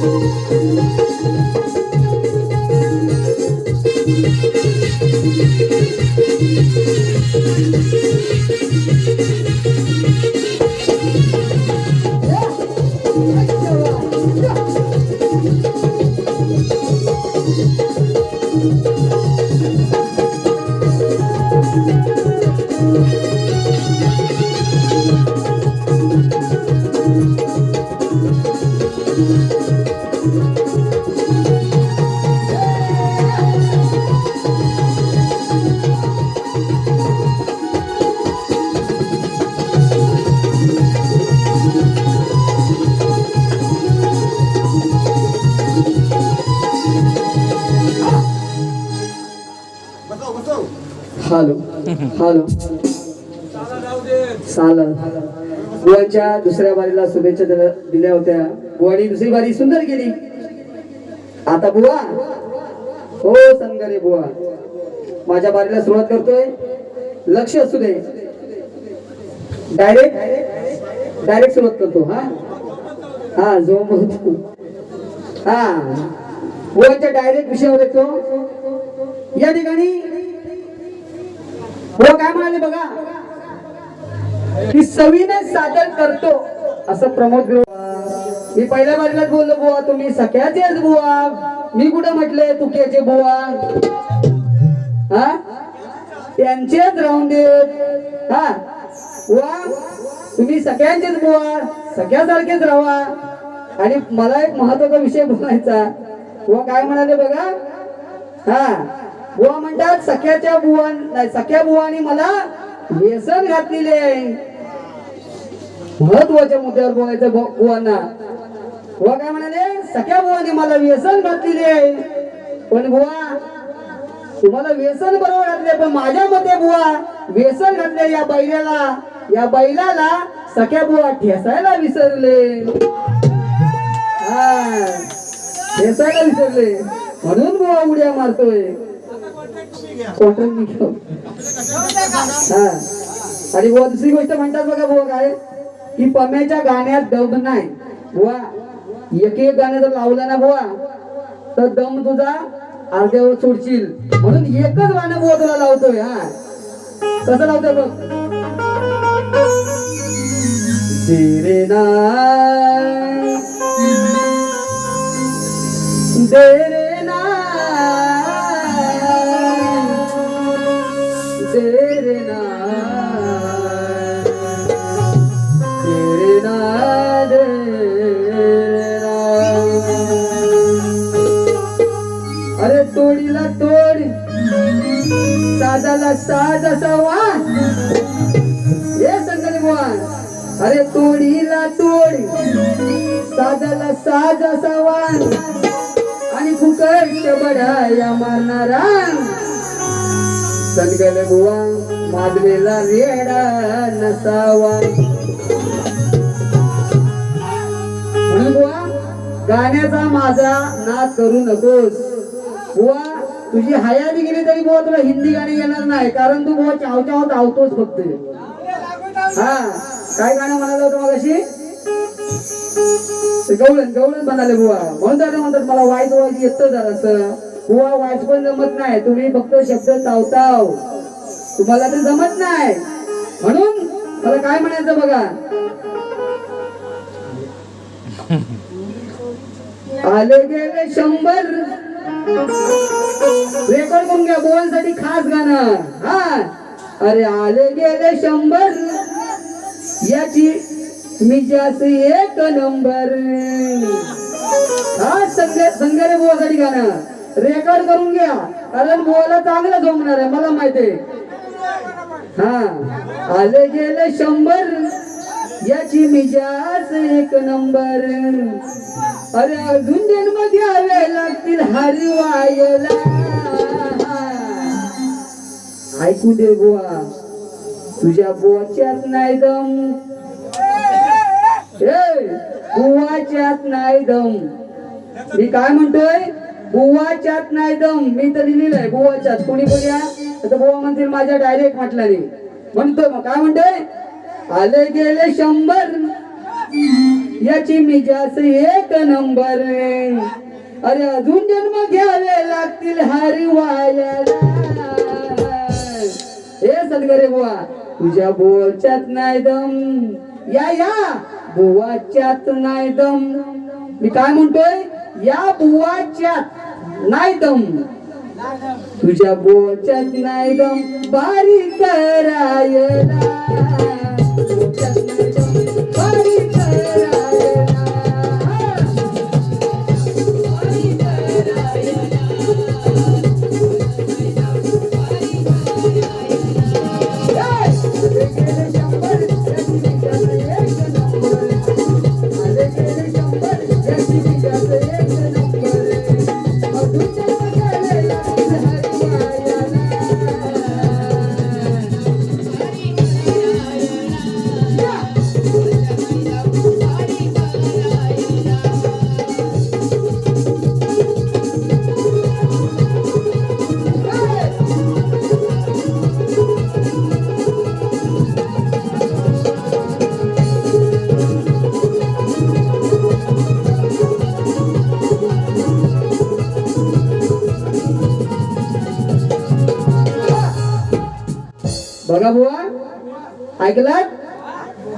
Música hello hello चालेल दुसऱ्या बारीला शुभेच्छा दिल्या दिल्या होत्या. बुवानी दुसरी बारी सुंदर गेली आता बुवा. हो संगरे बुवा. माझ्या बारीला सुरुवात करतोय. लक्ष असू दे. डायरेक्ट डायरेक्ट सुरुवात करतो हा? हा जो बोलतो हा. बुवांच्या डायरेक्ट विषयावर येतो. या ठिकाणी बुवा काय म्हणाले बघा? की सवीने सादर करतो असं प्रमोद मी पहिल्या बाजूलाच बोललो बुवा तुम्ही सख्याचेच बुवा. मी कुठं म्हटले तुक्याचे बुवा? हा? त्यांचेच राहून देत. हा? बुवा तुम्ही सगळ्यांचेच बुवा. सगळ्यासारखेच राहा. आणि मला एक महत्त्वाचा विषय बोलायचा. व काय म्हणाले बघा? हा? बुवा म्हणतात सख्याच्या बुवा नाही सख्या बुवानी मला व्यसन घातलेले आहे. महत्त्वाच्या मुद्द्यावर बोलायचं बुवांना. बुवा काय म्हणाले सख्या बुवानी मला व्यसन घातलेले आहे. पण बुवा तुम्हाला व्यसन बरोबर घातले पण माझ्या मते बुवा व्यसन घातले या बैलाला. या बैलाला सख्या बुवा ठेसायला विसरले. हा ठेसायला विसरले. म्हणून बुवा उड्या मारतोय. क्वार्टर मी हा आणि बुवा दुसरी गोष्ट म्हणतात बघा भाऊ काय? की पम्याच्या गाण्यात दम नाही. बुवा एक एक गाणं जर लावलं ना बुवा तर दम तुझा अर्ध्यावर सोडशील. म्हणून एकच गाणं बुवा तुला लावतोय हा. कसं लावतोय बघ? तेरे ना तेरे साजाला साज असावा हे संगणी भगवान अरे तोडीला तोड. साजाला साज असावा आणि फुकट बढाया मारणारा. संगल बुवा माधवेला रेडा नसावा. म्हणून बुवा गाण्याचा माझा नाद करू नकोस. बुवा तुझी हया गेली तरी बुवा तुला हिंदी नाही कारण तू बुवा चाव चाव धावतोच फक्त. हा काय गाणं म्हणालं होतं मग अशी गवळण गवळण म्हणाले बुवा. म्हणून दादा म्हणतात मला वाईट वाईट येतं जरासं. बुवा वाईट पण जमत नाही. तुम्ही फक्त शब्द चावताव. तुम्हाला ते जमत नाही. म्हणून मला काय म्हणायचं बघा? आले गेले शंभर. रेकॉर्ड करून घ्या बोलसाठी खास गाणं. हा. अरे आले गेले शंभर. याची मी जास्त एक नंबर हा संग संगरे बोलासाठी गाणं. रेकॉर्ड करून घ्या. कारण बोला चांगलं जमणार आहे मला माहिती हा. आले गेले शंभर. याची मी जास्त एक नंबर अरे अजून जन्म घ्यावे लागतील हरिवायला. ऐकू दे बुवा तुझ्या बुवाच्यात नाही दम. बुवाच्यात नाही दम. मी काय म्हणतोय? बुवाच्यात नाही दम. मी तर लिहिलेलं आहे बुवाच्यात. कोणी बोलूया आता बुवा म्हणतील माझ्या डायरेक्ट म्हटलं नाही म्हणतोय मग. काय म्हणतोय? आले गेले शंभर. याची मी एक नंबर अरे अजून जन्म घ्यावे लागतील हरवायला हे सदगरे बुवा तुझ्या बोलच्यात नाही दम. या या बुवाच्यात नाही दम. मी काय म्हणतोय? या बुवाच्यात नाही दम. तुझ्या बोलच्यात नाही दम. बारी करायला. ऐकलात?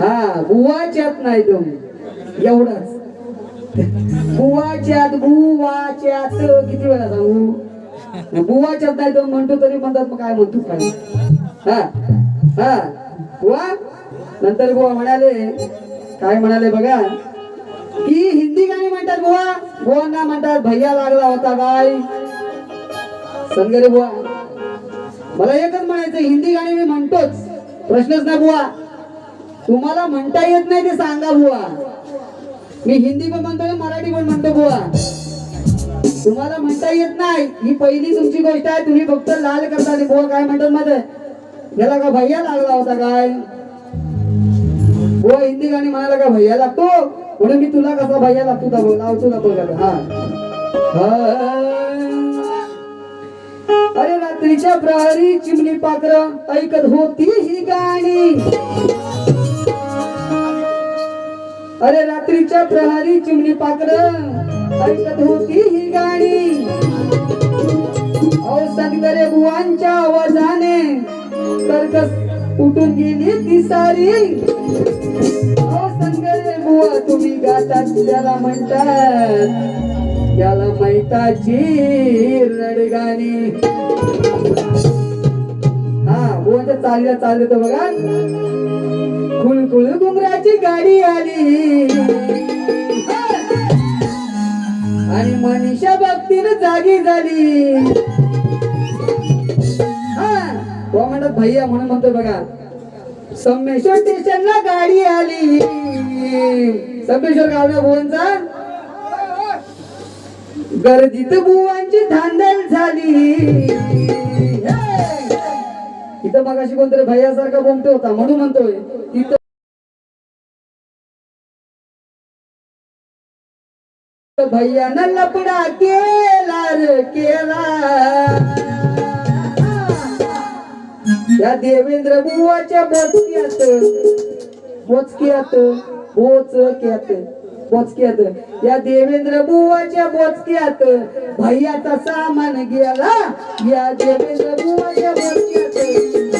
हा बुवाच्यात नाही तुम्ही एवढाच. बुवाच्यात बुवाच्यात. किती वेळा सांगू? बुवाच्यात नाही तर म्हणतो तरी म्हणतात मग काय म्हणतो काय? हा हा. बुवा नंतर बुवा म्हणाले काय म्हणाले बघा? की हिंदी गाणी म्हणतात बुवा. बुवांना म्हणतात भैया लागला होता काय संगरे बुवा. मला एकच म्हणायचं हिंदी गाणी मी म्हणतोच. प्रश्नच ना बुवा. तुम्हाला म्हणता येत नाही ते सांगा बुवा. मी हिंदी पण म्हणतो मराठी पण म्हणतो बुवा. तुम्हाला म्हणता येत नाही. ही पहिली तुमची गोष्ट आहे तुम्ही फक्त लाल करता बुवा काय म्हणतात मध्ये याला का भैया लागला होता काय? बुवा हिंदी गाणी म्हणाला का भैया लागतो? म्हणून मी तुला कसा भैया लागतो का लावतो का हा. रात्रीच्या प्रहरी चिमणी पात्र ऐकत होती ही गाणी. अरे रात्रीच्या प्रहरी चिमणी पात्र ऐकत होती ही गाणी. अहो बुवांच्या आवाजाने कर्कस उठून गेली ती सारी. औसंगरे बुवा तुम्ही गातात त्याला म्हणतात. याला मैताची रडगाणी. हा बुवाच्या चालल्या चालले तर बघा. कुळकुळ डोंगराची गाडी आली. आणि मनीषा भक्तीनं जागी झाली. हा बुवा भैया म्हणून म्हणतो बघा. संमेश्वर स्टेशनला गाडी आली. संमेश्वर गावला बुवांचा गर्दीत बुवांची धांदल झाली. इथं मग अशी कोणतरी भैयासारखा बोमटे होता म्हणून म्हणतोय. तिथं भैयानं लपडा केला रे केला. या देवेंद्र बुवाच्या बोचक्यात बोचक्यात बोचक्यात बोचक्यात. या देवेंद्र बुवाच्या बोचक्यात भैयाचा सामान गेला. या देवेंद्र बुवाच्या बोचक्यात.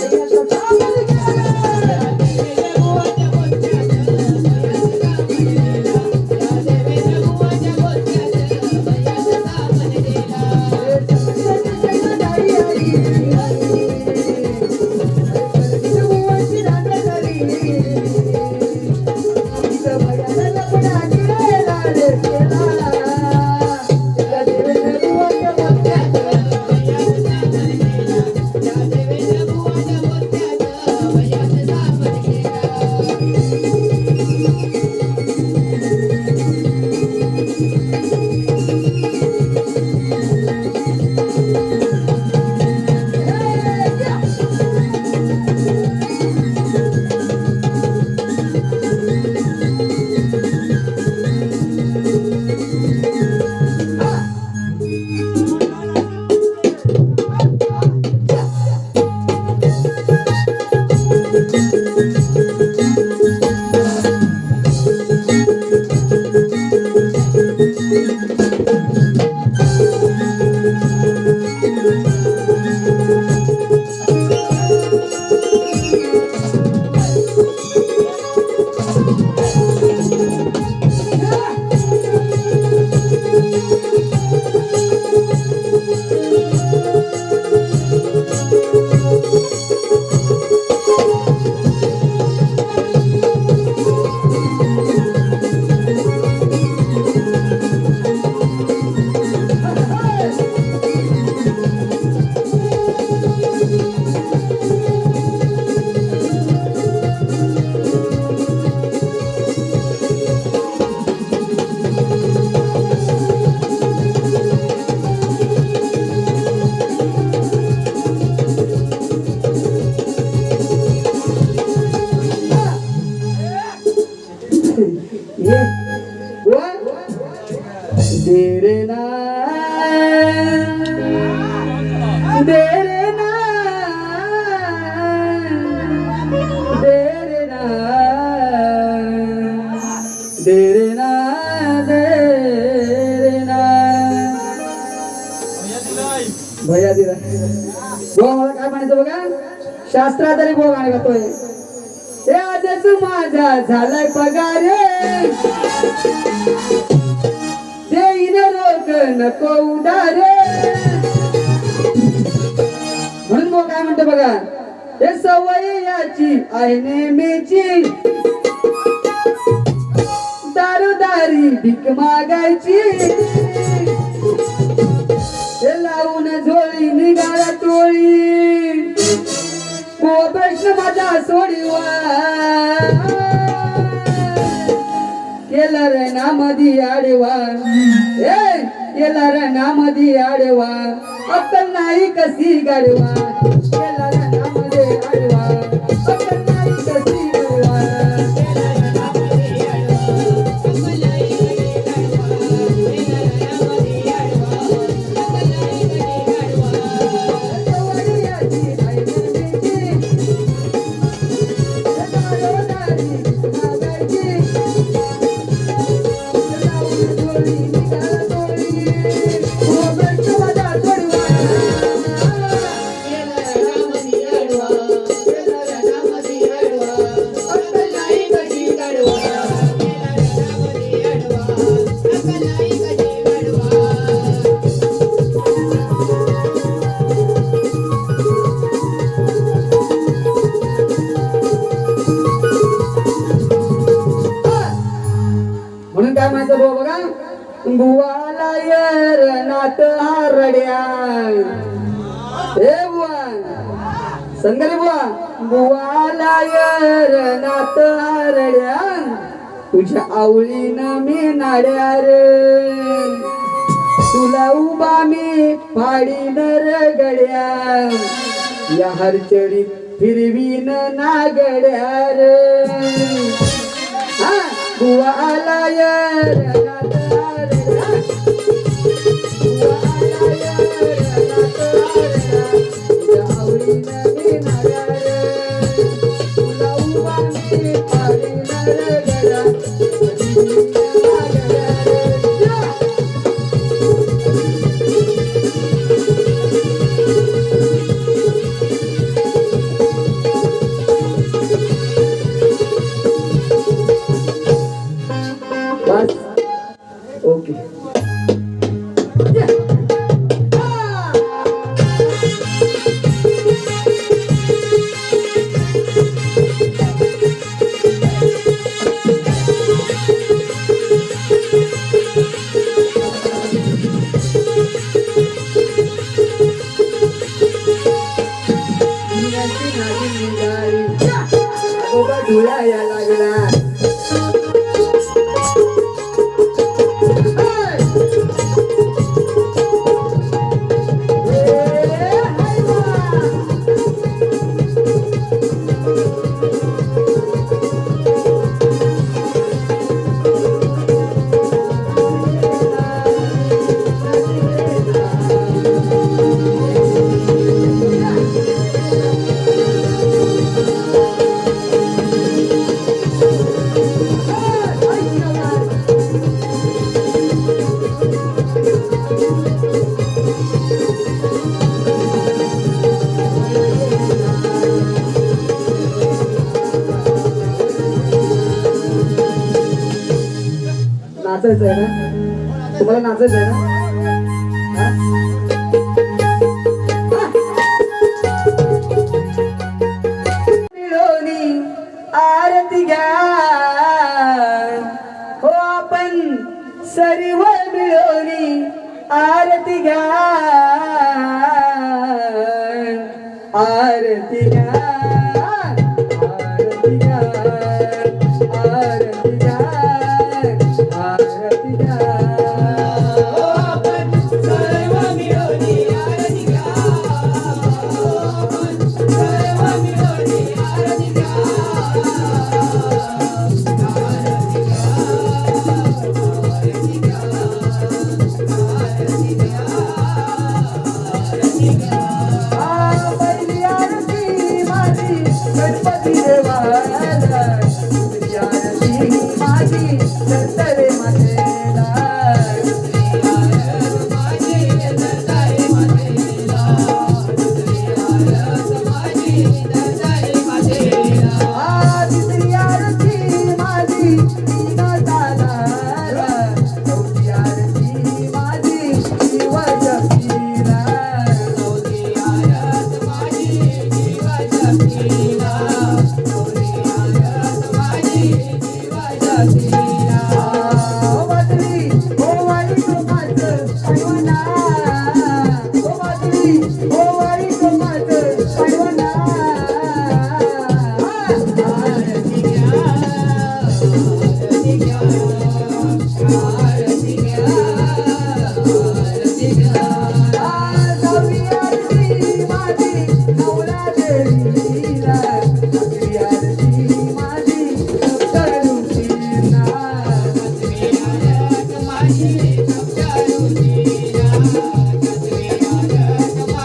भैया काय म्हणायचं बघा? शास्त्राधारी भाऊ गाणे गातोय हे आजच माझा झालाय पगार देईन रोग नको उदार म्हणून भाऊ काय म्हणतो बघा? हे सवय याची आहे नेहमीची. दारोदारी भीक मागायची. लावून झोळी निघाला तोळी हो प्रश्न माझा सोडीवा केला रे नामधी आडवा. ए केला रे नामधी आडवा. अक्कल नाही कशी गाडवा. बुवाला यर नात तुझ्या आवळीनं मी नाड्या रे. तुला उभा मी फाडी नर गड्या या हरचडीत फिरवीन नागड्या रे. हा बुवा आला Gula ada. ना नाचत आहे ना आरती घ्या. हो आपण सर्व मिळवणी आरती घ्या. आरती Good to be there, my love.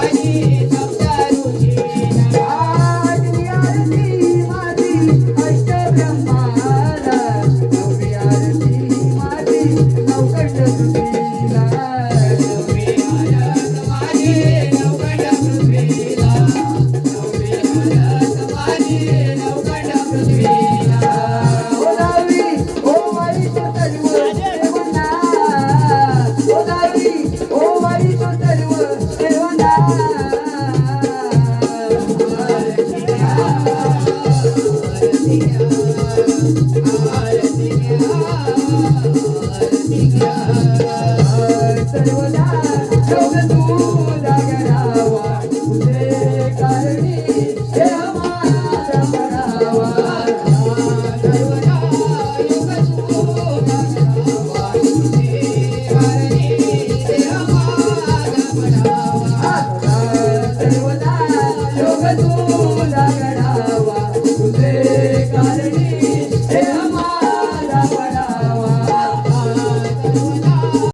Hari Aarti Aarti